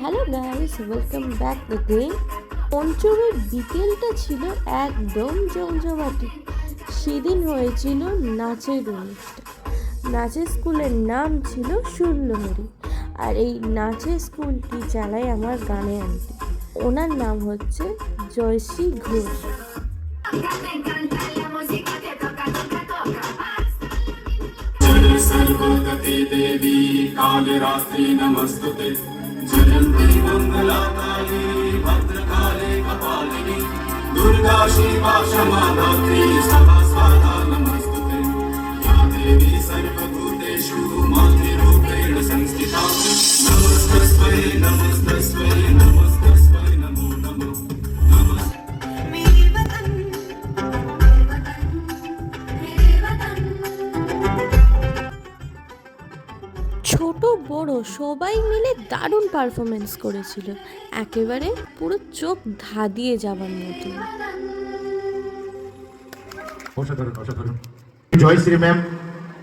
Hello guys welcome back again পঞ্চমের বিকেলটা ছিল একদম জমজমাটি। সেদিন হয়েছিল নাচের অনুষ্ঠান। নাচের স্কুলের নাম ছিল সুল্লহরি আর এই নাচের স্কুলটি চালায় আমার গানে আন্টি ওনার নাম হচ্ছে জয়শ্রী ঘোষ। दुर्गा श्री क्षमा সবাই মিলে দারুণ পারফরমেন্স করেছিল। একেবারে পুরো চোখ ধাঁধিয়ে যাবার মতো। অসাধারণ অসাধারণ। জয়শ্রী ম্যাম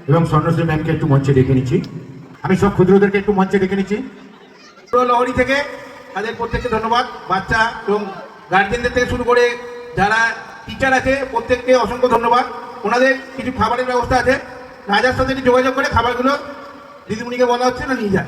এবং স্বর্ণশ্রী ম্যামকে একটু মঞ্চে ডেকে নিচ্ছি। আমি সব ক্ষুদ্রদেরকে একটু মঞ্চে ডেকে নিচ্ছি। লহরি থেকে তাদের প্রত্যেককে ধন্যবাদ। বাচ্চা এবং গার্জেনদের থেকে শুরু করে যারা টিচার আছে, প্রত্যেককে অসংখ্য ধন্যবাদ। ওনাদের কিছু খাবারের ব্যবস্থা আছে। রাজার সাথে যোগাযোগ করে খাবারগুলো দিদিমণিকে বলা হচ্ছে না নিয়ে যান।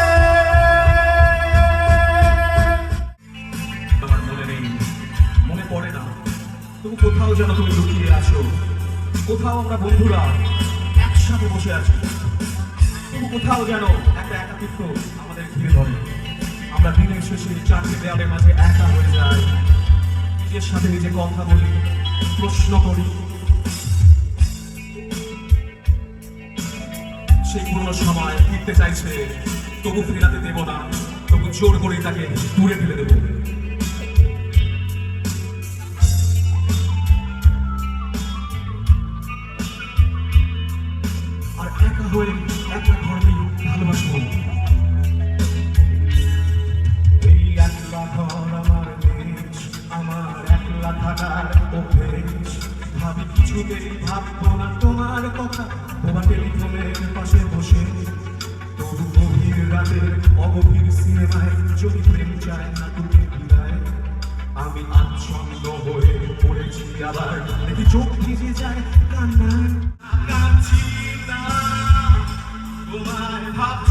কোথাও যেন তুমি লুকিয়ে আছো। কোথাও আমরা বন্ধুরা একসাথে বসে আছি। তবু কোথাও যেন একটা একাকিত্ব আমাদের ঘিরে ধরে। আমরা দিনের শেষে চারটি দেওয়ালের মাঝে একা হয়ে যাই। নিজের সাথে নিজে কথা বলি, প্রশ্ন করি। সেই পুরনো সময় ফিরতে চাইছে, তবু ফেরাতে দেব না। তবু জোর করে তাকে দূরে ফেলে দেবো। রাতের অগভীর সিনেমায় যদি প্রেম চায় না তুমি বিদায়। আমি আচ্ছন্ন হয়ে পড়েছি আবার। দেখি চোখ ভিজে যায় কান্নায় কাঁদছি না। তোমায় ভাবছি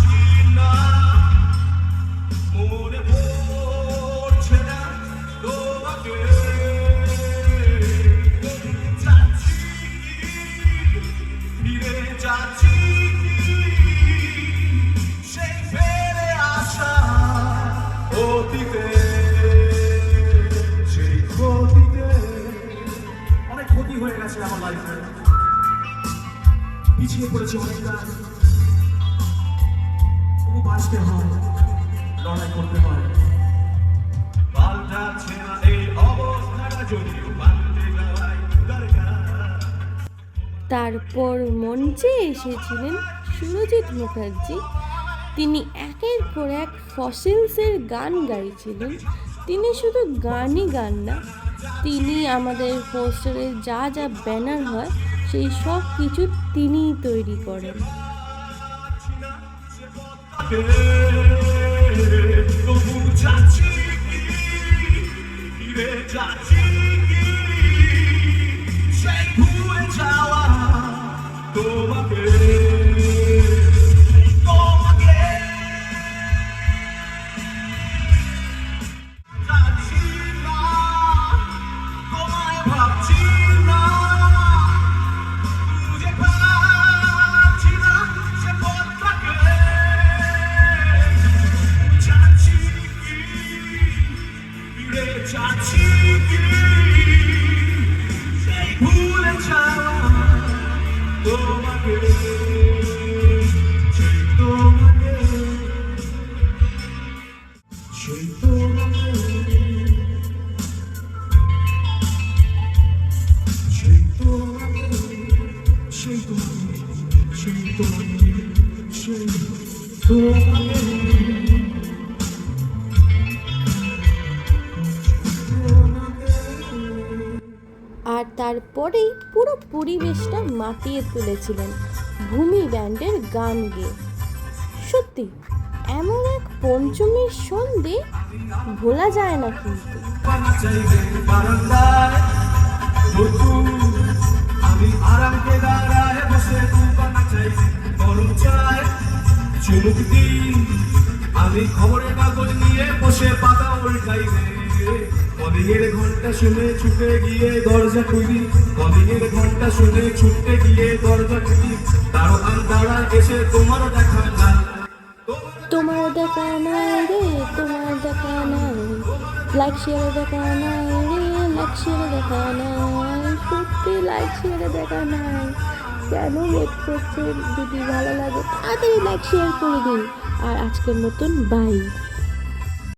আমার লাইফে পিছিয়ে পড়েছে তবু বাঁচতে হয়, লড়াই করতে হয়। তারপর মঞ্চে এসেছিলেন সুরজিৎ মুখার্জি। তিনি একের পর এক ফসিলসের গান গাইছিলেন। তিনি শুধু গানই গান না তিনি আমাদের পোস্টারে যা যা ব্যানার হয় সেই সব কিছু তিনিই তৈরি করেন। যাচ্ছি। আর তারপরেই পুরো পরিবেশটা মাতিয়ে তুলেছিলেন ভূমি ব্যান্ডের গান গেয়ে। সত্যি, এমন এক পঞ্চমীর সন্ধে ভোলা যায় না কিন্তু। আমি আরামকে দাঁড়ায় বসে চুমুক দিন আমি খবরের কাগজ নিয়ে বসে পাতা উল্টাইবে কদিনের ঘণ্টা শুনে ছুটে গিয়ে দরজা খুলি কদিনের ঘণ্টা শুনে ছুটে গিয়ে দরজা খুলি দাঁড়ান দাঁড়ান এসে তোমার দেখা না তোমার দেখা নাই রে, তোমার দেখা নাই। লাইক শেয়ারে দেখা নাই রে লাইক শেয়ারে দেখা নাই। সত্যি লাইক শেয়ারে দেখা নাই। কেন লেট করছেন? যদি ভালো লাগে তাড়াতাড়ি লাইক শেয়ার করে দিন। আর আজকের মতন বাই